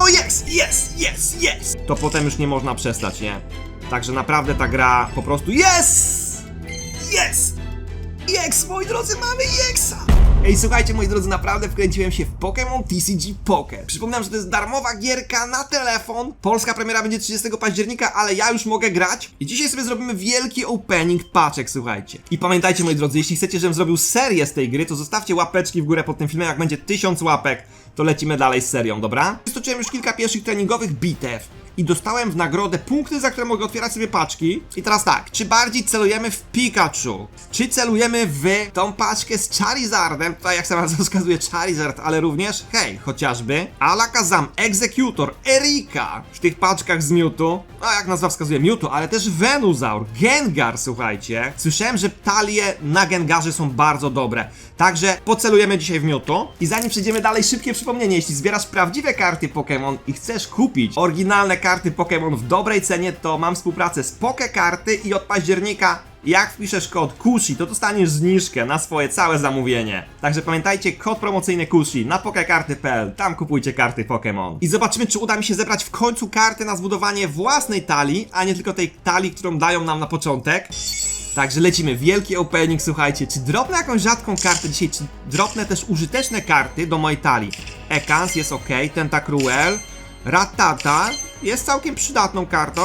O jest, jest, jest! To potem już nie można przestać, nie? Także naprawdę ta gra po prostu jest! Jest! Jex, moi drodzy, mamy Jexa! Ej, słuchajcie, moi drodzy, naprawdę wkręciłem się w Pokémon TCG Pocket. Przypominam, że to jest darmowa gierka na telefon. Polska premiera będzie 30 października, ale ja już mogę grać. I dzisiaj sobie zrobimy wielki opening paczek, słuchajcie. I pamiętajcie, moi drodzy, jeśli chcecie, żebym zrobił serię z tej gry, to zostawcie łapeczki w górę pod tym filmem. Jak będzie 1000 łapek, to lecimy dalej z serią, dobra? Stoczyłem już kilka pierwszych treningowych bitew i dostałem w nagrodę punkty, za które mogę otwierać sobie paczki. I teraz tak, czy bardziej celujemy w Pikachu, czy celujemy w tą paczkę z Charizardem, tutaj jak sama wskazuje Charizard, ale również, hej, chociażby Alakazam, Executor, Erika w tych paczkach z Mewtwo, a jak nazwa wskazuje Mewtwo, ale też Venusaur, Gengar, słuchajcie. Słyszałem, że talie na Gengarze są bardzo dobre, także pocelujemy dzisiaj w Mewtwo. I zanim przejdziemy dalej, szybkie przypomnienie, jeśli zbierasz prawdziwe karty Pokémon i chcesz kupić oryginalne karty Pokémon w dobrej cenie, to mam współpracę z Pokekarty i od października jak wpiszesz kod KUSHI, to dostaniesz zniżkę na swoje całe zamówienie. Także pamiętajcie, kod promocyjny KUSHI na pokekarty.pl, tam kupujcie karty Pokémon. I zobaczymy, czy uda mi się zebrać w końcu karty na zbudowanie własnej talii, a nie tylko tej talii, którą dają nam na początek. Także lecimy, wielki opening, słuchajcie, czy dropnę jakąś rzadką kartę dzisiaj, czy dropnę też użyteczne karty do mojej talii. Ekans jest ok, Tentacruel, Ratata jest całkiem przydatną kartą.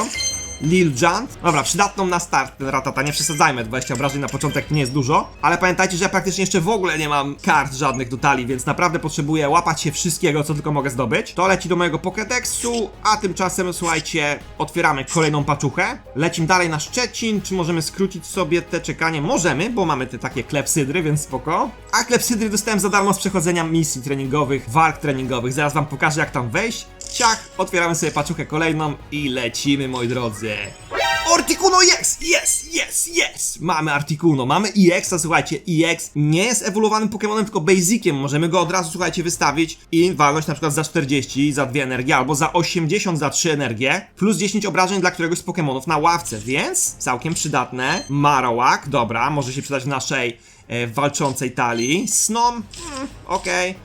Liljant. Dobra, przydatną na start ten Ratata, nie przesadzajmy, 20 obrażeń na początek nie jest dużo, ale pamiętajcie, że ja praktycznie jeszcze w ogóle nie mam kart żadnych do talii, więc naprawdę potrzebuję łapać się wszystkiego, co tylko mogę zdobyć. To leci do mojego Pokédexu, a tymczasem, słuchajcie, otwieramy kolejną paczuchę. Lecimy dalej na Szczecin, czy możemy skrócić sobie te czekanie? Możemy, bo mamy te takie klepsydry, więc spoko. A klepsydry dostałem za darmo z przechodzenia misji treningowych, walk treningowych. Zaraz wam pokażę, jak tam wejść. Ciach, otwieramy sobie paczuchę kolejną i lecimy, moi drodzy. Articuno yes, yes, yes, yes! Mamy Articuno, mamy EX-a, słuchajcie, EX nie jest ewoluowanym Pokémonem, tylko Basiciem. Możemy go od razu, słuchajcie, wystawić i walnąć na przykład za 40 za 2 energie, albo za 80 za 3 energie, plus 10 obrażeń dla któregoś z Pokémonów na ławce, więc całkiem przydatne. Marowak, dobra, może się przydać w naszej e, walczącej talii. Snom, hmm, okej.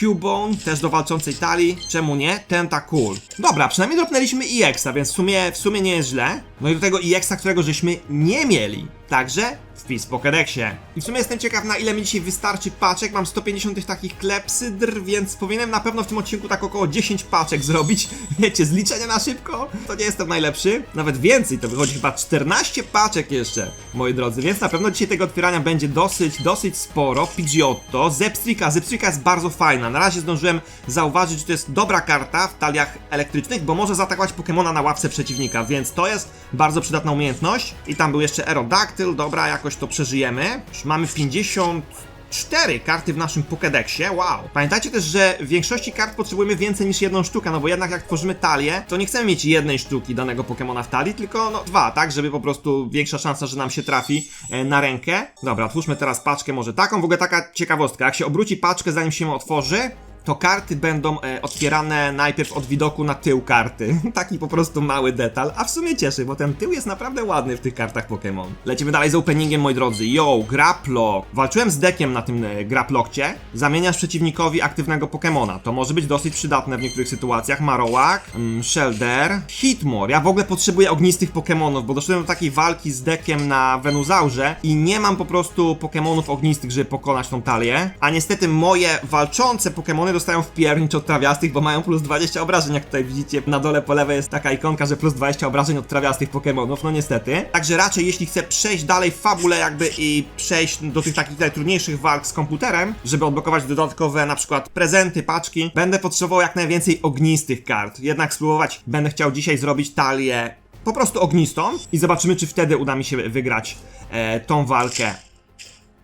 Cubone, też do walczącej talii, czemu nie? Tentacool. Dobra, przynajmniej dropnęliśmy EX-a, więc w sumie, w sumie nie jest źle. No i do tego EX-a, którego żeśmy nie mieli. Także wpis w Pokédexie. I w sumie jestem ciekaw, na ile mi dzisiaj wystarczy paczek. Mam 150 tych takich klepsydr, więc powinienem na pewno w tym odcinku tak około 10 paczek zrobić. Wiecie, zliczenie na szybko, to nie jestem najlepszy. Nawet więcej, to wychodzi chyba 14 paczek jeszcze, moi drodzy. Więc na pewno dzisiaj tego otwierania będzie dosyć, dosyć sporo. Pidgeotto, Zepstrika. Zepstrika jest bardzo fajna. Na razie zdążyłem zauważyć, że to jest dobra karta w taliach elektrycznych, bo może zaatakować Pokemona na ławce przeciwnika, więc to jest bardzo przydatna umiejętność. I tam był jeszcze Aerodactyl, dobra, jakoś to przeżyjemy. Już mamy 54 karty w naszym Pokédexie, wow. Pamiętajcie też, że w większości kart potrzebujemy więcej niż jedną sztukę, no bo jednak jak tworzymy talię, to nie chcemy mieć jednej sztuki danego Pokemona w talii, tylko no dwa, tak, żeby po prostu większa szansa, że nam się trafi e, na rękę. Dobra, otwórzmy teraz paczkę może taką, w ogóle taka ciekawostka, jak się obróci paczkę zanim się ją otworzy, to karty będą e, otwierane najpierw od widoku na tył karty. Taki po prostu mały detal, a w sumie cieszy, bo ten tył jest naprawdę ładny w tych kartach Pokémon. Lecimy dalej z openingiem, moi drodzy. Yo, Graplok. Walczyłem z dekiem na tym e, Graplokcie. Zamieniasz przeciwnikowi aktywnego Pokémona. To może być dosyć przydatne w niektórych sytuacjach. Marowak, mm, Shelder, Hitmore. Ja w ogóle potrzebuję ognistych Pokémonów, bo doszedłem do takiej walki z dekiem na Venusaurze i nie mam po prostu Pokémonów ognistych, żeby pokonać tą talię. A niestety moje walczące Pokémony dostają w piernicz od trawiastych, bo mają plus 20 obrażeń, jak tutaj widzicie na dole po lewej jest taka ikonka, że plus 20 obrażeń od trawiastych Pokémonów, no niestety. Także raczej jeśli chcę przejść dalej w fabule jakby i przejść do tych takich najtrudniejszych walk z komputerem, żeby odblokować dodatkowe na przykład prezenty, paczki, będę potrzebował jak najwięcej ognistych kart. Jednak spróbować będę chciał dzisiaj zrobić talię po prostu ognistą i zobaczymy, czy wtedy uda mi się wygrać e, tą walkę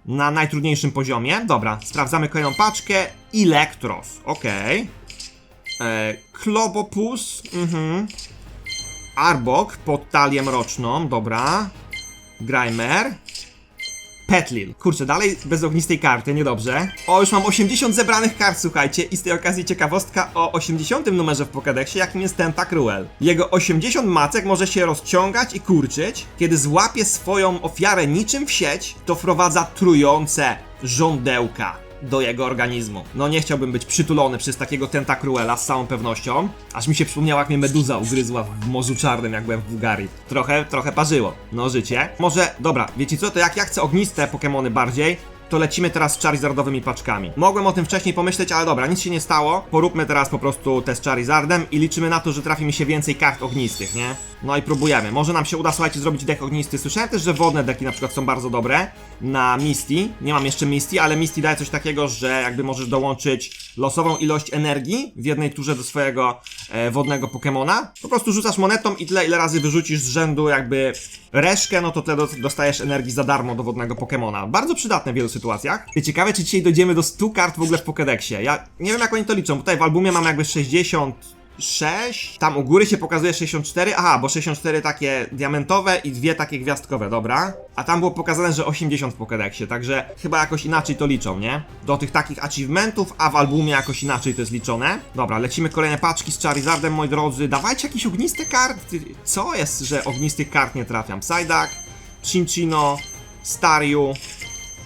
na najtrudniejszym poziomie. Dobra, sprawdzamy kolejną paczkę. Electros, okej. Okay. Klobopus, mhm. Arbok pod talię mroczną, dobra. Grimer. Petlil. Kurczę, dalej bez ognistej karty, niedobrze. O, już mam 80 zebranych kart, słuchajcie, i z tej okazji ciekawostka o 80 numerze w Pokédexie, jakim jest Tentacruel. Jego 80 macek może się rozciągać i kurczyć. Kiedy złapie swoją ofiarę niczym w sieć, to wprowadza trujące żądełka. Do jego organizmu. No nie chciałbym być przytulony przez takiego tentakruela z całą pewnością, aż mi się przypomniało jak mnie meduza ugryzła w Morzu Czarnym, jak byłem w Bułgarii. Trochę, trochę parzyło. No życie. Może, dobra, wiecie co, to jak ja chcę ogniste Pokemony bardziej, to lecimy teraz z Charizardowymi paczkami. Mogłem o tym wcześniej pomyśleć, ale dobra, nic się nie stało. Poróbmy teraz po prostu test Charizardem i liczymy na to, że trafi mi się więcej kart ognistych, nie? No i próbujemy. Może nam się uda, słuchajcie, zrobić dek ognisty. Słyszałem też, że wodne deki na przykład są bardzo dobre na Misty. Nie mam jeszcze Misty, ale Misty daje coś takiego, że jakby możesz dołączyć losową ilość energii w jednej turze do swojego e, wodnego Pokemona. Po prostu rzucasz monetą i tyle, ile razy wyrzucisz z rzędu jakby reszkę, no to tyle do- dostajesz energii za darmo do wodnego Pokemona. Bardzo przydatne w wielu sytuacjach. I ciekawe, czy dzisiaj dojdziemy do 100 kart w ogóle w Pokédexie. Ja nie wiem, jak oni to liczą. Tutaj w albumie mam jakby 60... 6, tam u góry się pokazuje 64, aha, bo 64 takie diamentowe i dwie takie gwiazdkowe, dobra. A tam było pokazane, że 80 w Pokédexie, także chyba jakoś inaczej to liczą, nie? Do tych takich achievementów, a w albumie jakoś inaczej to jest liczone. Dobra, lecimy kolejne paczki z Charizardem, moi drodzy. Dawajcie jakieś ogniste karty. Co jest, że ognistych kart nie trafiam? Psyduck, Chinchino, Staryu,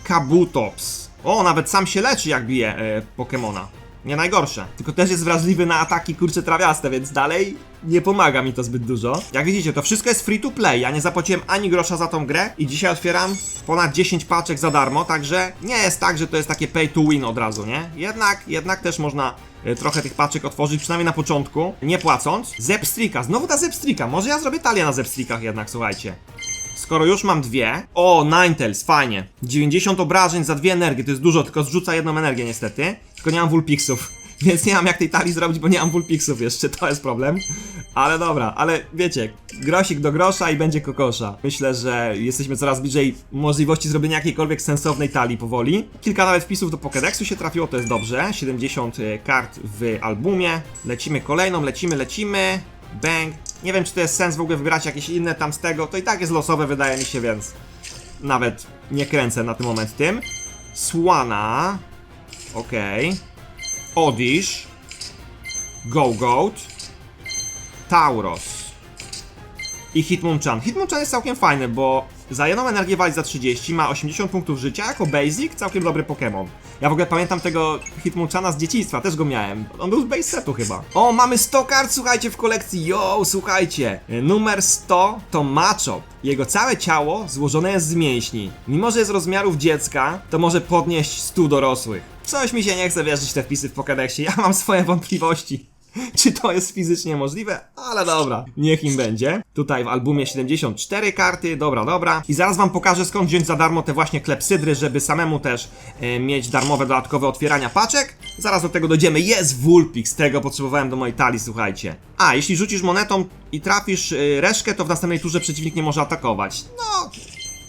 Kabutops. O, nawet sam się leczy jak bije e, Pokemona. Nie najgorsze. Tylko też jest wrażliwy na ataki kurcze trawiaste, więc dalej nie pomaga mi to zbyt dużo. Jak widzicie, to wszystko jest free to play. Ja nie zapłaciłem ani grosza za tą grę i dzisiaj otwieram ponad 10 paczek za darmo, także nie jest tak, że to jest takie pay to win od razu, nie? Jednak, jednak też można e, trochę tych paczek otworzyć, przynajmniej na początku, nie płacąc. Zepstrika, znowu ta Zepstrika. Może ja zrobię talię na Zepstrikach jednak, słuchajcie. Skoro już mam dwie. O, Ninetales, fajnie. 90 obrażeń za dwie energie, to jest dużo, tylko zrzuca jedną energię niestety. Tylko nie mam Vulpixów. Więc nie mam jak tej talii zrobić, bo nie mam Vulpixów jeszcze, to jest problem. Ale dobra, ale wiecie, grosik do grosza i będzie kokosza. Myślę, że jesteśmy coraz bliżej możliwości zrobienia jakiejkolwiek sensownej talii powoli. Kilka nawet wpisów do Pokédexu się trafiło, to jest dobrze. 70 kart w albumie. Lecimy kolejną, lecimy, lecimy. Bang. Nie wiem, czy to jest sens w ogóle wybierać jakieś inne tam z tego. To i tak jest losowe, wydaje mi się, więc nawet nie kręcę na ten moment tym. Swana. Okej. Odish. Go-Goat. Tauros. I Hitmonchan. Hitmonchan jest całkiem fajny, bo za jedną energię wali za 30, ma 80 punktów życia, jako basic całkiem dobry Pokémon. Ja w ogóle pamiętam tego Hitmonchana z dzieciństwa, też go miałem. On był z base setu chyba. O, mamy 100 kart, słuchajcie, w kolekcji. Yo, słuchajcie. Numer 100 to Machop. Jego całe ciało złożone jest z mięśni. Mimo, że jest rozmiarów dziecka, to może podnieść 100 dorosłych. Coś mi się nie chce wierzyć te wpisy w Pokédexie, ja mam swoje wątpliwości. Czy to jest fizycznie możliwe? Ale dobra, niech im będzie. Tutaj w albumie 74 karty, dobra, dobra. I zaraz wam pokażę skąd wziąć za darmo te właśnie klepsydry, żeby samemu też e, mieć darmowe dodatkowe otwierania paczek. Zaraz do tego dojdziemy. Jest Vulpix, tego potrzebowałem do mojej talii, słuchajcie. A, jeśli rzucisz monetą i trafisz e, reszkę, to w następnej turze przeciwnik nie może atakować. No,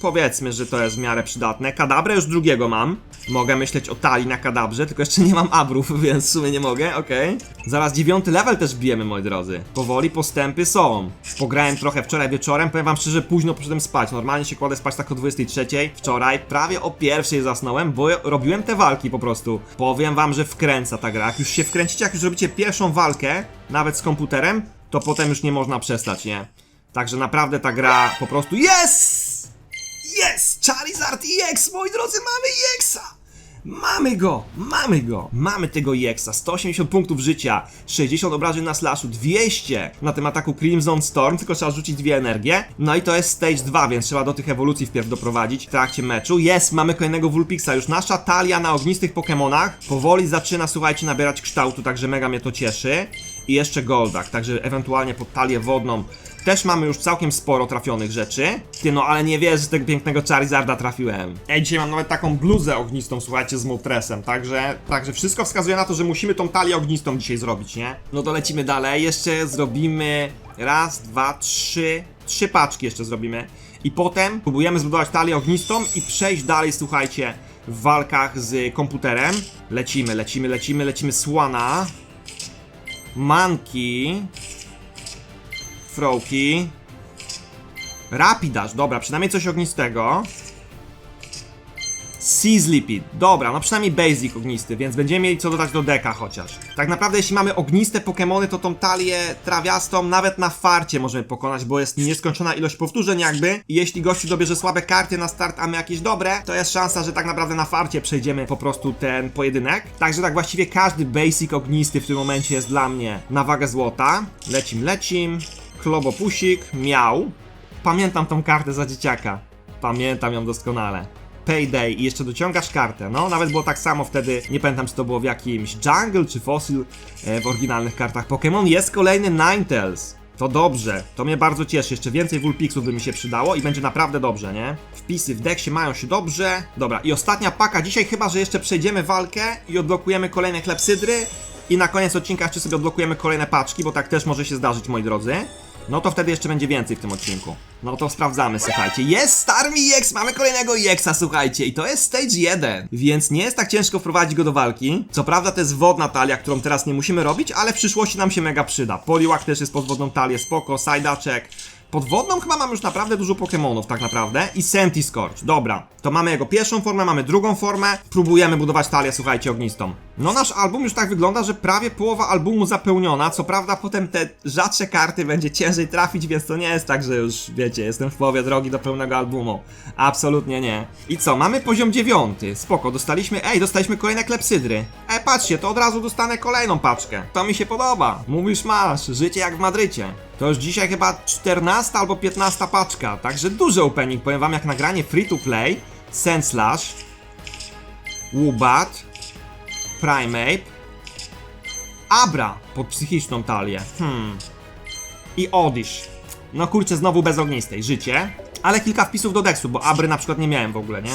Powiedzmy, że to jest w miarę przydatne. Kadabrę już drugiego mam. Mogę myśleć o talii na kadabrze, tylko jeszcze nie mam abrów, więc w sumie nie mogę, okej. Zaraz dziewiąty level też bijemy, moi drodzy. Powoli postępy są. Pograłem trochę wczoraj wieczorem, powiem wam szczerze, późno poszedłem spać. Normalnie się kładę spać tak o 23. Wczoraj prawie o pierwszej zasnąłem, bo robiłem te walki po prostu. Powiem wam, że wkręca ta gra. Jak już się wkręcicie, jak już robicie pierwszą walkę, nawet z komputerem, to potem już nie można przestać, nie? Także naprawdę ta gra po prostu jest! Jest! Charizard EX, moi drodzy, mamy EXa! Mamy go! Mamy go! Mamy tego EXa. 180 punktów życia, 60 obrażeń na slashu, 200 na tym ataku Crimson Storm, tylko trzeba rzucić dwie energie. No i to jest stage 2, więc trzeba do tych ewolucji wpierw doprowadzić w trakcie meczu. Jest, mamy kolejnego Vulpixa. Już nasza talia na ognistych Pokémonach powoli zaczyna, słuchajcie, nabierać kształtu, także mega mnie to cieszy. I jeszcze Goldak, także ewentualnie pod talię wodną też mamy już całkiem sporo trafionych rzeczy. Ty no, ale nie wierzę, że tego pięknego Charizarda trafiłem. Ej, dzisiaj mam nawet taką bluzę ognistą, słuchajcie, z Moltresem, także, także wszystko wskazuje na to, że musimy tą talię ognistą dzisiaj zrobić, nie? No to lecimy dalej, jeszcze zrobimy raz, dwa, trzy, trzy paczki jeszcze zrobimy. I potem próbujemy zbudować talię ognistą i przejść dalej, słuchajcie, w walkach z komputerem. Lecimy, lecimy, lecimy, lecimy Słana. Manki. Froki. Rapidash, dobra, przynajmniej coś ognistego. Pit. Dobra, no przynajmniej basic ognisty, więc będziemy mieli co dodać do deka chociaż. Tak naprawdę jeśli mamy ogniste Pokemony, to tą talię trawiastą nawet na farcie możemy pokonać, bo jest nieskończona ilość powtórzeń jakby. I jeśli gościu dobierze słabe karty na start, a my jakieś dobre, to jest szansa, że tak naprawdę na farcie przejdziemy po prostu ten pojedynek. Także tak właściwie każdy basic ognisty w tym momencie jest dla mnie na wagę złota. Lecim, lecim. Klobopusik, miał. Pamiętam tą kartę za dzieciaka. Pamiętam ją doskonale. Payday i jeszcze dociągasz kartę. No, nawet było tak samo wtedy, nie pamiętam czy to było w jakimś Jungle czy Fossil e, w oryginalnych kartach Pokémon. Jest kolejny Ninetales. To dobrze, to mnie bardzo cieszy. Jeszcze więcej Vulpixów by mi się przydało i będzie naprawdę dobrze, nie? Wpisy w deksie mają się dobrze. Dobra, i ostatnia paka dzisiaj, chyba że jeszcze przejdziemy walkę i odblokujemy kolejne klepsydry. I na koniec odcinka jeszcze sobie odblokujemy kolejne paczki, bo tak też może się zdarzyć, moi drodzy. No to wtedy jeszcze będzie więcej w tym odcinku. No to sprawdzamy, słuchajcie. Jest Starmie EX, mamy kolejnego EXa, słuchajcie. I to jest stage 1, więc nie jest tak ciężko wprowadzić go do walki. Co prawda to jest wodna talia, którą teraz nie musimy robić, ale w przyszłości nam się mega przyda. Poliwag też jest pod wodną talię, spoko, Sajdaczek. Pod wodną chyba mam już naprawdę dużo Pokémonów tak naprawdę i Sentiscorch. Dobra, to mamy jego pierwszą formę, mamy drugą formę. Próbujemy budować talię, słuchajcie, ognistą. No nasz album już tak wygląda, że prawie połowa albumu zapełniona. Co prawda potem te rzadsze karty będzie ciężej trafić, więc to nie jest tak, że już wiecie, jestem w połowie drogi do pełnego albumu. Absolutnie nie. I co, mamy poziom dziewiąty. Spoko, dostaliśmy, ej, dostaliśmy kolejne klepsydry. Ej, patrzcie, to od razu dostanę kolejną paczkę. To mi się podoba. Mówisz masz, życie jak w Madrycie. To już dzisiaj chyba 14 albo 15 paczka, także duży opening. Powiem wam, jak nagranie free to play, Senslash, Wubat, Primeape, Abra pod psychiczną talię. Hmm. I Odish. No kurczę, znowu bez ognistej. Życie. Ale kilka wpisów do deksu, bo Abry na przykład nie miałem w ogóle, nie?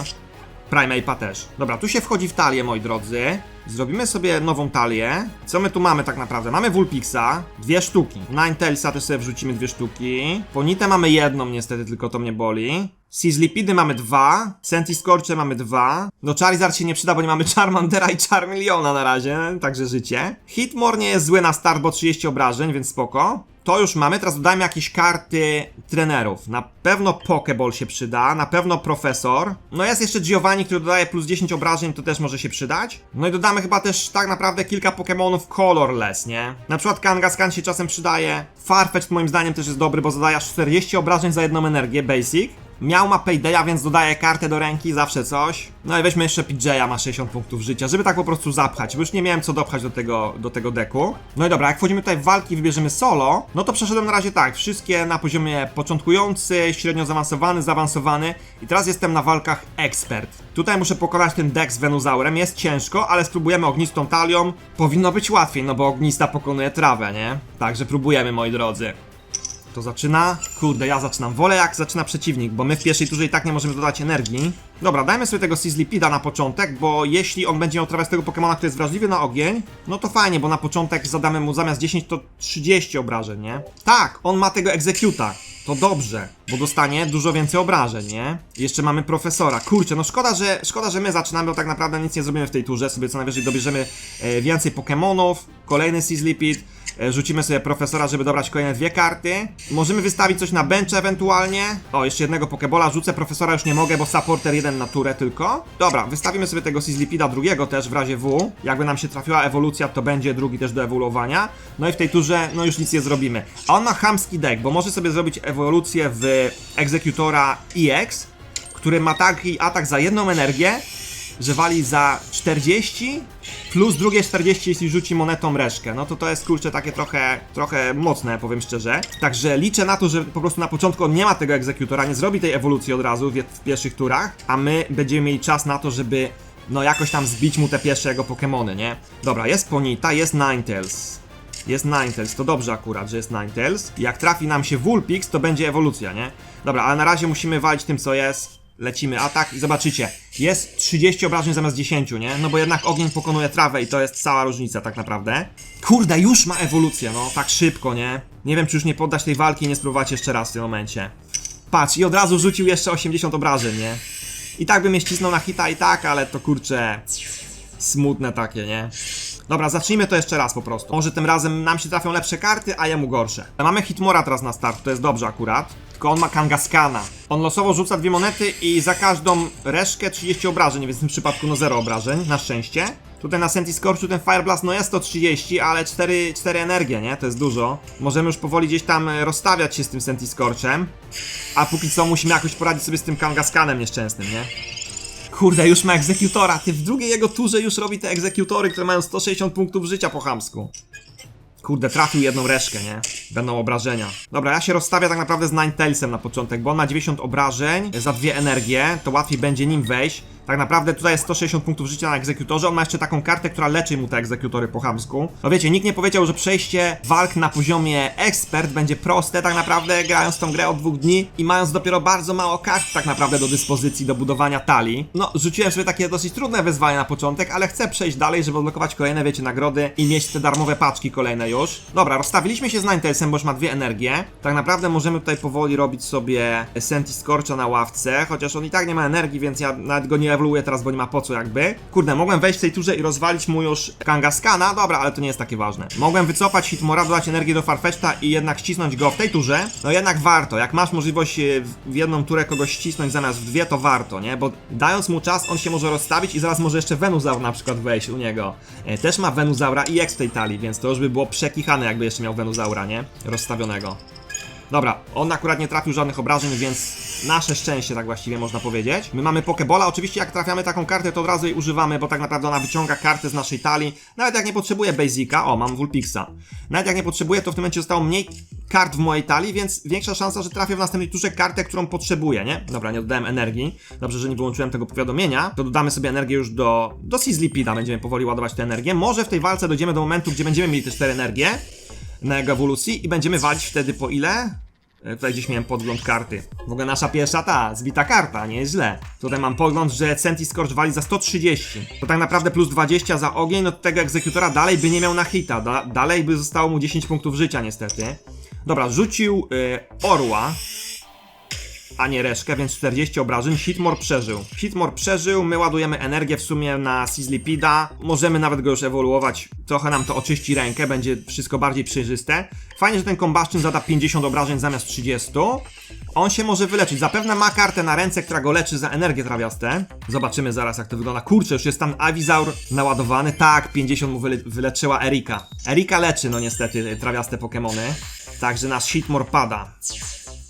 Primeape'a też. Dobra, tu się wchodzi w talię, moi drodzy. Zrobimy sobie nową talię. Co my tu mamy tak naprawdę? Mamy Vulpixa, dwie sztuki. Ninetale'a też sobie wrzucimy dwie sztuki. Ponitę mamy jedną niestety, tylko to mnie boli. Sizzlipidy mamy dwa, Sentiscorcze mamy dwa. No Charizard się nie przyda, bo nie mamy Charmandera i Charmeleona na razie, także życie. Hitmore nie jest zły na start, bo 30 obrażeń, więc spoko. To już mamy, teraz dodajmy jakieś karty trenerów. Na pewno Pokeball się przyda, na pewno Profesor. No jest jeszcze Giovanni, który dodaje plus 10 obrażeń, to też może się przydać. No i dodamy chyba też tak naprawdę kilka Pokemonów colorless, nie? Na przykład Kangaskhan się czasem przydaje. Farfetch moim zdaniem też jest dobry, bo zadaje aż 40 obrażeń za jedną energię, basic. Miał ma Paydaya, więc dodaje kartę do ręki, zawsze coś. No i weźmy jeszcze PJ'a, ma 60 punktów życia, żeby tak po prostu zapchać, bo już nie miałem co dopchać do tego, do tego deku. No i dobra, jak wchodzimy tutaj w walki i wybierzemy solo, no to przeszedłem na razie tak, wszystkie na poziomie początkujący, średnio zaawansowany, zaawansowany i teraz jestem na walkach ekspert. Tutaj muszę pokonać ten deck z Venusaurem, jest ciężko, ale spróbujemy ognistą talią. Powinno być łatwiej, no bo ognista pokonuje trawę, nie? Także próbujemy, moi drodzy. To zaczyna. Kurde, ja zaczynam. Wolę jak zaczyna przeciwnik, bo my w pierwszej turze i tak nie możemy dodać energii. Dobra, dajmy sobie tego Sizzlipida na początek, bo jeśli on będzie miał trawę z tego Pokemona, który jest wrażliwy na ogień, no to fajnie, bo na początek zadamy mu zamiast 10 to 30 obrażeń, nie? Tak, on ma tego Executa. To dobrze, bo dostanie dużo więcej obrażeń, nie? Jeszcze mamy profesora. Kurczę, no szkoda, że szkoda, że my zaczynamy, bo tak naprawdę nic nie zrobimy w tej turze. Sobie co najwyżej dobierzemy e, więcej Pokemonów, kolejny Sizzlipid. E, Rzucimy sobie profesora, żeby dobrać kolejne dwie karty. Możemy wystawić coś na bench ewentualnie. O, jeszcze jednego pokebola rzucę. Profesora już nie mogę, bo supporter jeden na turę tylko. Dobra, wystawimy sobie tego Sizzlipida drugiego też w razie W. Jakby nam się trafiła ewolucja, to będzie drugi też do ewoluowania. No i w tej turze, no już nic nie zrobimy. A on ma chamski deck, bo może sobie zrobić ewolucję w Executora EX, który ma taki atak za jedną energię, że wali za 40 plus drugie 40 jeśli rzuci monetą reszkę. No to to jest kurczę takie trochę, trochę mocne, powiem szczerze. Także liczę na to, że po prostu na początku on nie ma tego egzekutora, nie zrobi tej ewolucji od razu w, w pierwszych turach, a my będziemy mieli czas na to, żeby no jakoś tam zbić mu te pierwsze jego Pokemony, nie? Dobra, jest Ponita, jest Ninetales. Jest Ninetales, to dobrze akurat, że jest Ninetales. Jak trafi nam się Vulpix, to będzie ewolucja, nie? Dobra, ale na razie musimy walić tym, co jest. Lecimy atak i zobaczycie, jest 30 obrażeń zamiast 10, nie? No bo jednak ogień pokonuje trawę i to jest cała różnica tak naprawdę. Kurde, już ma ewolucję, no tak szybko, nie? Nie wiem, czy już nie poddać tej walki i nie spróbować jeszcze raz w tym momencie. Patrz, i od razu rzucił jeszcze 80 obrażeń, nie? I tak by mnie ścisnął na hita i tak, ale to kurczę... Smutne takie, nie? Dobra, zacznijmy to jeszcze raz po prostu. Może tym razem nam się trafią lepsze karty, a jemu gorsze. Mamy Hitmora teraz na start, to jest dobrze akurat. Tylko on ma Kangaskana. On losowo rzuca dwie monety i za każdą reszkę 30 obrażeń, więc w tym przypadku no 0 obrażeń, na szczęście. Tutaj na Senti Scorchu ten Fire Blast no jest to 30, ale 4, 4 energie, nie? To jest dużo. Możemy już powoli gdzieś tam e, rozstawiać się z tym Senti Scorchem. A póki co musimy jakoś poradzić sobie z tym Kangaskanem nieszczęsnym, nie? Kurde, już ma egzekutora. Ty w drugiej jego turze już robi te egzekutory, które mają 160 punktów życia po chamsku. Kurde, trafił jedną reszkę, nie? Będą obrażenia. Dobra, ja się rozstawię tak naprawdę z Ninetales na początek, bo on ma 90 obrażeń za dwie energie, to łatwiej będzie nim wejść. Tak naprawdę tutaj jest 160 punktów życia na egzekutorze, on ma jeszcze taką kartę, która leczy mu te egzekutory po chamsku. No wiecie, nikt nie powiedział, że przejście walk na poziomie ekspert będzie proste, tak naprawdę grając tą grę od dwóch dni i mając dopiero bardzo mało kart tak naprawdę do dyspozycji do budowania talii. No, rzuciłem sobie takie dosyć trudne wyzwanie na początek, ale chcę przejść dalej, żeby odblokować kolejne, wiecie, nagrody i mieć te darmowe paczki kolejne już. Dobra, rozstawiliśmy się z Ninetelsem, bo już ma dwie energie. Tak naprawdę możemy tutaj powoli robić sobie Senti Scorcha na ławce, chociaż on i tak nie ma energii, więc ja nawet go nie ewoluuję teraz, bo nie ma po co jakby. Kurde, mogłem wejść w tej turze i rozwalić mu już Kangaskana, dobra, ale to nie jest takie ważne. Mogłem wycofać Hitmora, dodać energię do Farfetch'ta i jednak ścisnąć go w tej turze. No jednak warto, jak masz możliwość e, w jedną turę kogoś ścisnąć zamiast w dwie, to warto, nie? Bo dając mu czas, on się może rozstawić i zaraz może jeszcze Venusaur na przykład wejść u niego. E, też ma Venusaura i X w tej talii, więc to już by było przekichane, jakby jeszcze miał Venusaura, nie? Rozstawionego. Dobra, on akurat nie trafił żadnych obrażeń, więc nasze szczęście, tak właściwie można powiedzieć. My mamy Pokebola, oczywiście jak trafiamy taką kartę, to od razu jej używamy, bo tak naprawdę ona wyciąga kartę z naszej talii. Nawet jak nie potrzebuję Basica, o, mam Vulpixa. Nawet jak nie potrzebuję, to w tym momencie zostało mniej kart w mojej talii, więc większa szansa, że trafię w następnej turze kartę, którą potrzebuję, nie? Dobra, nie dodałem energii. Dobrze, że nie wyłączyłem tego powiadomienia. To dodamy sobie energię już do, do Sizzlipida, będziemy powoli ładować tę energię. Może w tej walce dojdziemy do momentu, gdzie będziemy mieli te cztery energie na jego ewolucji i będziemy walić wtedy po ile? E, Tutaj gdzieś miałem podgląd karty. W ogóle nasza pierwsza ta, zbita karta, nie jest źle. Tutaj mam podgląd, że Senti Scorch wali za 130. To tak naprawdę plus 20 za ogień, no tego egzekutora dalej by nie miał na hita. Da dalej by zostało mu 10 punktów życia niestety. Dobra, rzucił y, orła, a nie reszkę, więc 40 obrażeń. Hitmore przeżył. Hitmore przeżył, my ładujemy energię w sumie na Sizzlipida. Możemy nawet go już ewoluować. Trochę nam to oczyści rękę, będzie wszystko bardziej przejrzyste. Fajnie, że ten Combustion zada 50 obrażeń zamiast 30. On się może wyleczyć. Zapewne ma kartę na ręce, która go leczy za energię trawiaste. Zobaczymy zaraz, jak to wygląda. Kurczę, już jest tam Avizaur naładowany. Tak, 50 mu wyle wyleczyła Erika. Erika leczy, no niestety, trawiaste Pokémony. Także nasz Hitmore pada.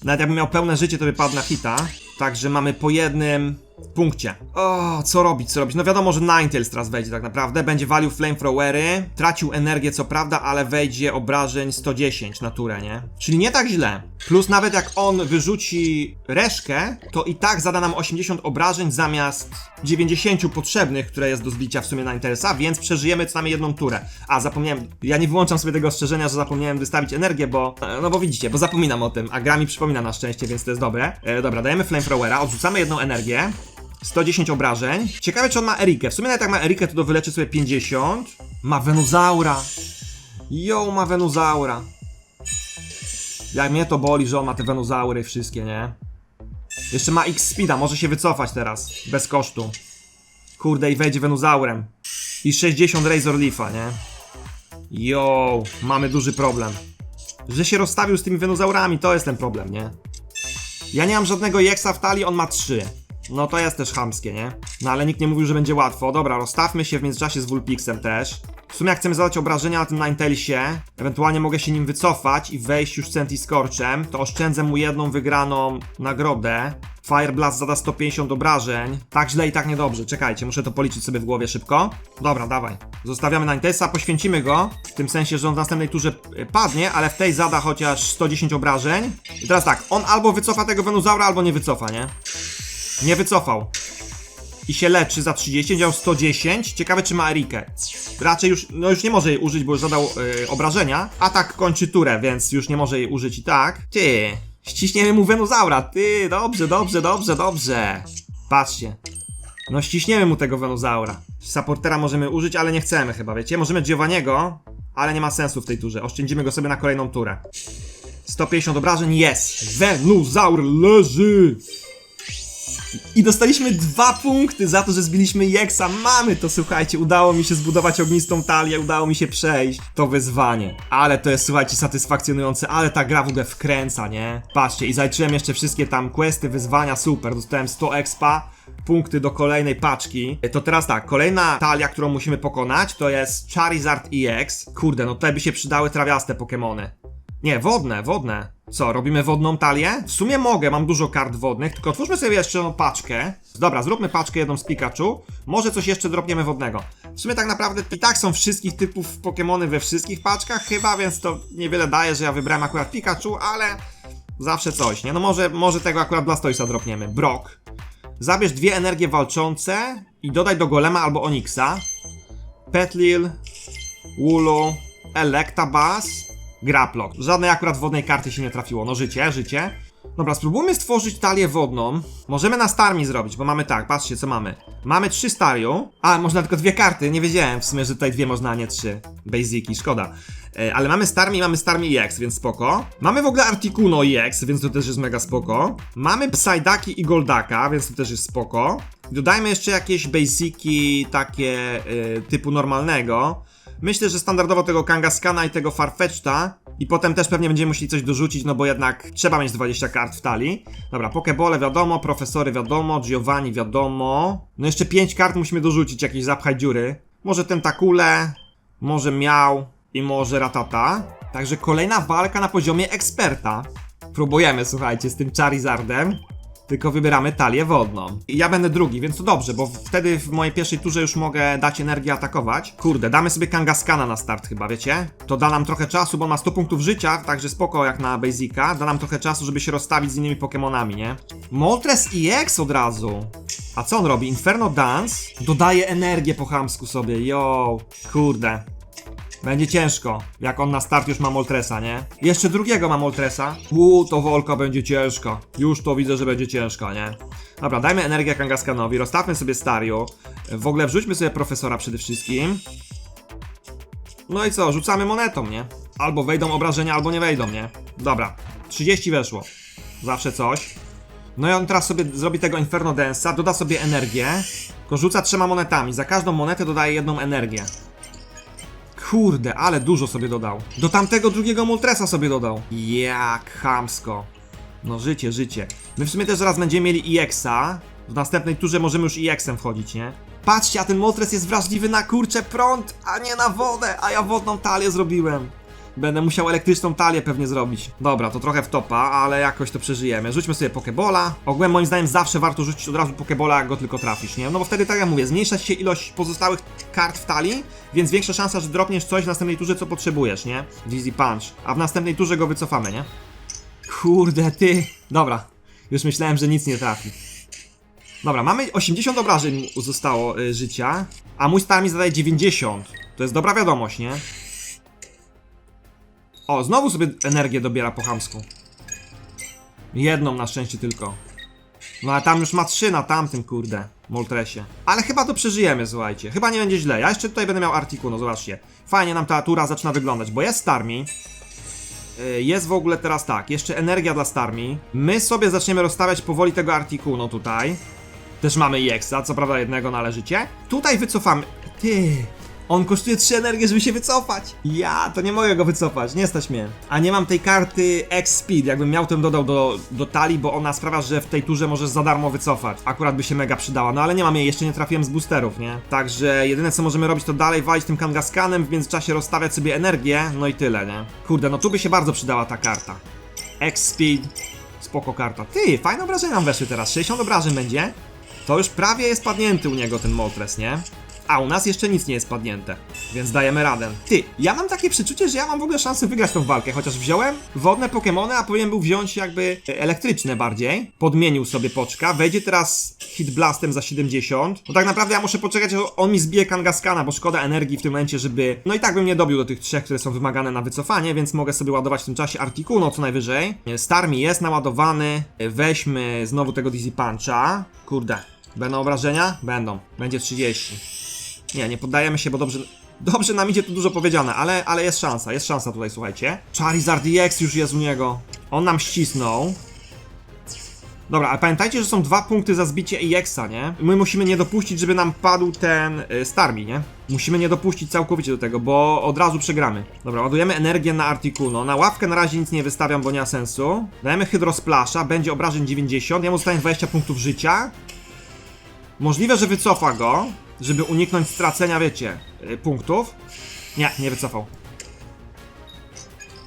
Nawet jakbym miał pełne życie, to by padł na hita. Także mamy po jednym punkcie. O, co robić, co robić? No wiadomo, że Ninetales teraz wejdzie tak naprawdę. Będzie walił flamethrowery. Tracił energię, co prawda, ale wejdzie obrażeń 110 na turę, nie? Czyli nie tak źle. Plus nawet jak on wyrzuci reszkę, to i tak zada nam 80 obrażeń zamiast 90 potrzebnych, które jest do zbicia w sumie Ninetalesa, więc przeżyjemy co najmniej jedną turę. A, zapomniałem, ja nie wyłączam sobie tego ostrzeżenia, że zapomniałem wystawić energię, bo, e, no bo widzicie, bo zapominam o tym, a gra mi przypomina na szczęście, więc to jest dobre. E, dobra, dajemy flamethrowera, odrzucamy jedną energię. 110 obrażeń. Ciekawe, czy on ma Erikę. W sumie nawet jak ma Erikę, to wyleczy sobie 50. Ma Venusaura. Jo, ma Venusaura. Jak mnie to boli, że on ma te Venusaury wszystkie, nie? Jeszcze ma X-Speeda, może się wycofać teraz. Bez kosztu. Kurde, i wejdzie Venusaurem. I 60 Razor Leafa, nie? Jo, mamy duży problem. Że się rozstawił z tymi Venusaurami, to jest ten problem, nie? Ja nie mam żadnego EXa w talii, on ma 3. No to jest też chamskie, nie? No ale nikt nie mówił, że będzie łatwo. Dobra, rozstawmy się w międzyczasie z Vulpixem też. W sumie jak chcemy zadać obrażenia na tym Ninetalesie, ewentualnie mogę się nim wycofać i wejść już Senti Scorchem, to oszczędzę mu jedną wygraną nagrodę. Fire Blast zada 150 obrażeń. Tak źle i tak niedobrze. Czekajcie, muszę to policzyć sobie w głowie szybko. Dobra, dawaj. Zostawiamy Ninetesa, poświęcimy go. W tym sensie, że on w następnej turze y, padnie, ale w tej zada chociaż 110 obrażeń. I teraz tak, on albo wycofa tego Venusaura, albo nie wycofa, nie? Nie wycofał. I się leczy za 30, dział 110. Ciekawe czy ma Erikę. Raczej już, no już nie może jej użyć, bo już zadał yy, obrażenia. Atak kończy turę, więc już nie może jej użyć i tak. Ty, ściśniemy mu Venusaura. Ty, dobrze, dobrze, dobrze, dobrze. Patrzcie. No ściśniemy mu tego Venusaura. Supportera możemy użyć, ale nie chcemy chyba, wiecie? Możemy Giovanniego, ale nie ma sensu w tej turze. Oszczędzimy go sobie na kolejną turę. 150 obrażeń, jest! Venusaur leży! I dostaliśmy dwa punkty za to, że zbiliśmy Jeksa. Mamy to, słuchajcie, udało mi się zbudować ognistą talię, udało mi się przejść to wyzwanie. Ale to jest, słuchajcie, satysfakcjonujące, ale ta gra w ogóle wkręca, nie? Patrzcie, i zaliczyłem jeszcze wszystkie tam questy, wyzwania, super, dostałem 100 expa, punkty do kolejnej paczki. To teraz tak, kolejna talia, którą musimy pokonać, to jest Charizard EX. Kurde, no tutaj by się przydały trawiaste Pokemony. Nie, wodne, wodne. Co, robimy wodną talię? W sumie mogę, mam dużo kart wodnych, tylko otwórzmy sobie jeszcze paczkę. Dobra, zróbmy paczkę jedną z Pikachu. Może coś jeszcze dropniemy wodnego. W sumie tak naprawdę i tak są wszystkich typów Pokemony we wszystkich paczkach chyba, więc to niewiele daje, że ja wybrałem akurat Pikachu, ale zawsze coś, nie? No może, może tego akurat Blastoisa dropniemy. Brock. Zabierz dwie energie walczące i dodaj do Golema albo Onyxa. Petlil, Wooloo, Electabuzz, Graplok. Żadnej akurat wodnej karty się nie trafiło. No życie, życie. Dobra, spróbujmy stworzyć talię wodną. Możemy na Starmie zrobić, bo mamy tak, patrzcie co mamy. Mamy trzy Stario. A, można tylko dwie karty, nie wiedziałem w sumie, że tutaj dwie można, a nie trzy. Basiki, szkoda. E, ale mamy Starmie i mamy Starmie EX, więc spoko. Mamy w ogóle Articuno EX, więc to też jest mega spoko. Mamy Psydaki i Goldaka, więc to też jest spoko. Dodajmy jeszcze jakieś basiki takie e, typu normalnego. Myślę, że standardowo tego Kangaskana i tego Farfetchta i potem też pewnie będziemy musieli coś dorzucić, no bo jednak trzeba mieć 20 kart w talii. Dobra, Pokebole wiadomo, Profesory wiadomo, Giovanni wiadomo. No jeszcze 5 kart musimy dorzucić, jakieś zapchaj dziury. Może Tentakule, może Miał i może Ratata. Także kolejna walka na poziomie eksperta. Próbujemy, słuchajcie, z tym Charizardem. Tylko wybieramy talię wodną. I ja będę drugi, więc to dobrze, bo wtedy w mojej pierwszej turze już mogę dać energię atakować. Kurde, damy sobie Kangaskana na start chyba, wiecie? To da nam trochę czasu, bo ma 100 punktów życia, także spoko jak na Basica. Da nam trochę czasu, żeby się rozstawić z innymi Pokemonami, nie? Moltres EX od razu. A co on robi? Inferno Dance? Dodaje energię po chamsku sobie, yo. Kurde. Będzie ciężko, jak on na start już ma Moltresa, nie? Jeszcze drugiego ma Moltresa. Uuu, to wolka będzie ciężka. Już to widzę, że będzie ciężka, nie? Dobra, dajmy energię Kangaskanowi, rozstawmy sobie Stario. W ogóle wrzućmy sobie Profesora przede wszystkim. No i co, rzucamy monetą, nie? Albo wejdą obrażenia, albo nie wejdą, nie? Dobra, 30 weszło. Zawsze coś. No i on teraz sobie zrobi tego Inferno Dance'a, doda sobie energię, tylko rzuca trzema monetami. Za każdą monetę dodaje jedną energię. Kurde, ale dużo sobie dodał. Do tamtego drugiego Moltresa sobie dodał. Jak chamsko. No życie, życie. My w sumie też zaraz będziemy mieli EX-a. W następnej turze możemy już EX-em wchodzić, nie? Patrzcie, a ten Moltres jest wrażliwy na kurcze prąd, a nie na wodę, a ja wodną talię zrobiłem. Będę musiał elektryczną talię pewnie zrobić. Dobra, to trochę wtopa, ale jakoś to przeżyjemy. Rzućmy sobie Pokebola. Ogółem moim zdaniem zawsze warto rzucić od razu Pokebola, jak go tylko trafisz, nie? No bo wtedy, tak jak mówię, zmniejsza się ilość pozostałych kart w talii, więc większa szansa, że dropniesz coś w następnej turze, co potrzebujesz, nie? Dizzy Punch. A w następnej turze go wycofamy, nie? Kurde, ty. Dobra, już myślałem, że nic nie trafi. Dobra, mamy 80 obrażeń zostało y, życia, a mój star mi zadaje 90. To jest dobra wiadomość, nie? O, znowu sobie energię dobiera po chamsku. Jedną na szczęście tylko. No ale tam już ma trzy na tamtym, kurde, Moltresie. Ale chyba to przeżyjemy, słuchajcie. Chyba nie będzie źle. Ja jeszcze tutaj będę miał artykuł, no zobaczcie. Fajnie nam ta tura zaczyna wyglądać, bo jest Starmi. Yy, Jest w ogóle teraz tak, jeszcze energia dla Starmi. My sobie zaczniemy rozstawiać powoli tego artykułu, no tutaj. Też mamy EXa, co prawda jednego należycie. Tutaj wycofamy. Ty! On kosztuje 3 energie, żeby się wycofać. Ja, to nie mogę go wycofać, nie stać mnie. A nie mam tej karty X-Speed, jakbym miał, to bym dodał do, do talii, bo ona sprawia, że w tej turze możesz za darmo wycofać. Akurat by się mega przydała, no ale nie mam jej, jeszcze nie trafiłem z boosterów, nie? Także jedyne co możemy robić to dalej walić tym Kangaskanem, w międzyczasie rozstawiać sobie energię, no i tyle, nie? Kurde, no tu by się bardzo przydała ta karta. X-Speed, spoko karta. Ty, fajne obrażenia nam weszły teraz, 60 obrażeń będzie. To już prawie jest padnięty u niego ten Moltres, nie? A u nas jeszcze nic nie jest padnięte, więc dajemy radę. Ty, ja mam takie przeczucie, że ja mam w ogóle szansę wygrać tą walkę, chociaż wziąłem wodne Pokémony, a powinien był wziąć jakby elektryczne bardziej. Podmienił sobie poczka, wejdzie teraz Hit Blastem za 70. No tak naprawdę ja muszę poczekać, aż on mi zbije Kangaskana, bo szkoda energii w tym momencie, żeby... No i tak bym nie dobił do tych trzech, które są wymagane na wycofanie, więc mogę sobie ładować w tym czasie Articuno co najwyżej. Starmi jest naładowany, weźmy znowu tego Dizzy Puncha. Kurde, będą obrażenia? Będą, będzie 30. Nie, nie poddajemy się, bo dobrze. Dobrze nam idzie tu dużo powiedziane, ale, ale jest szansa, jest szansa tutaj, słuchajcie. Charizard EX już jest u niego. On nam ścisnął. Dobra, ale pamiętajcie, że są dwa punkty za zbicie EX-a, nie? My musimy nie dopuścić, żeby nam padł ten y, nie? Musimy nie dopuścić całkowicie do tego, bo od razu przegramy. Dobra, ładujemy energię na Articuno. Na ławkę na razie nic nie wystawiam, bo nie ma sensu. Dajemy Hydrosplasha, będzie obrażeń 90, jemu zostanie 20 punktów życia. Możliwe, że wycofa go, żeby uniknąć stracenia, wiecie, y, punktów. Nie, nie wycofał.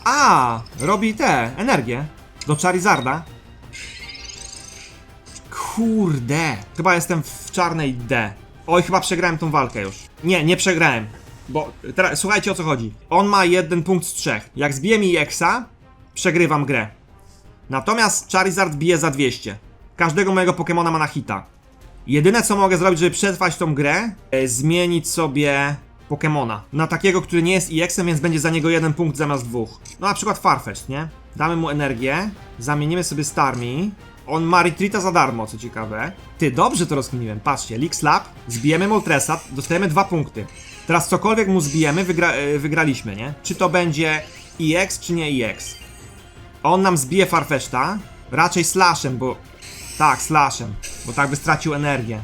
A, robi te, energię. Do Charizarda. Kurde. Chyba jestem w czarnej D. Oj, chyba przegrałem tą walkę już. Nie, nie przegrałem. Bo teraz słuchajcie o co chodzi. On ma jeden punkt z trzech. Jak zbije mi Exa, przegrywam grę. Natomiast Charizard bije za 200. Każdego mojego Pokemona ma na hita. Jedyne co mogę zrobić, żeby przetrwać tą grę, e, zmienić sobie Pokemona. Na takiego, który nie jest EX-em, więc będzie za niego jeden punkt zamiast dwóch. No na przykład Farfetch, nie? Damy mu energię, zamienimy sobie Starmi. On ma Retreata za darmo, co ciekawe. Ty, dobrze to rozkminiłem. Patrzcie, Leak Slap, zbijemy Moltresat, dostajemy dwa punkty. Teraz cokolwiek mu zbijemy, wygra e, wygraliśmy, nie? Czy to będzie EX, czy nie EX? On nam zbije Farfetch'ta, raczej slashem, bo... Tak, slashem, bo tak by stracił energię.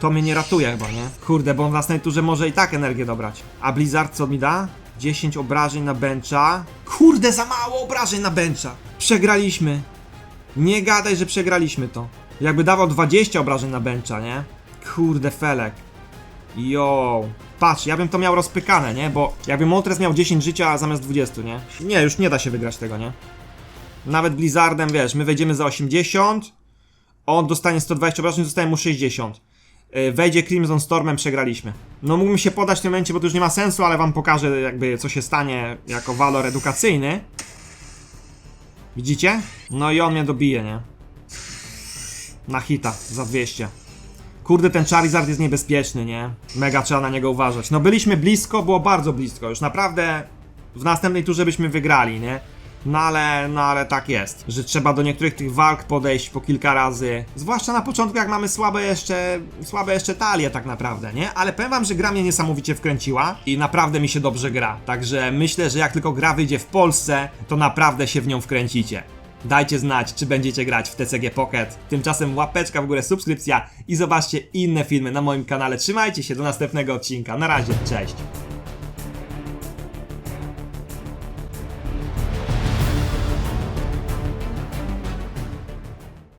To mnie nie ratuje chyba, nie? Kurde, bo on w następnej turze może i tak energię dobrać. A Blizzard co mi da? 10 obrażeń na bencha. Kurde, za mało obrażeń na bencha. Przegraliśmy. Nie gadaj, że przegraliśmy to. Jakby dawał 20 obrażeń na bencha, nie? Kurde, felek. Yo. Patrz, ja bym to miał rozpykane, nie? Bo jakby Moltres miał 10 życia zamiast 20, nie? Nie, już nie da się wygrać tego, nie? Nawet Blizzardem, wiesz, my wejdziemy za 80, on dostanie 120 obrażeń, zostaje mu 60. Yy, Wejdzie Crimson Stormem, przegraliśmy. No mógłbym się podać w tym momencie, bo to już nie ma sensu, ale wam pokażę jakby co się stanie jako walor edukacyjny. Widzicie? No i on mnie dobije, nie? Na hita, za 200. Kurde, ten Charizard jest niebezpieczny, nie? Mega trzeba na niego uważać. No byliśmy blisko, było bardzo blisko. Już naprawdę w następnej turze byśmy wygrali, nie? No ale, no ale tak jest, że trzeba do niektórych tych walk podejść po kilka razy. Zwłaszcza na początku, jak mamy słabe jeszcze, słabe jeszcze talie tak naprawdę, nie? Ale powiem wam, że gra mnie niesamowicie wkręciła i naprawdę mi się dobrze gra. Także myślę, że jak tylko gra wyjdzie w Polsce, to naprawdę się w nią wkręcicie. Dajcie znać, czy będziecie grać w TCG Pocket. Tymczasem łapeczka w górę, subskrypcja i zobaczcie inne filmy na moim kanale. Trzymajcie się do następnego odcinka. Na razie, cześć.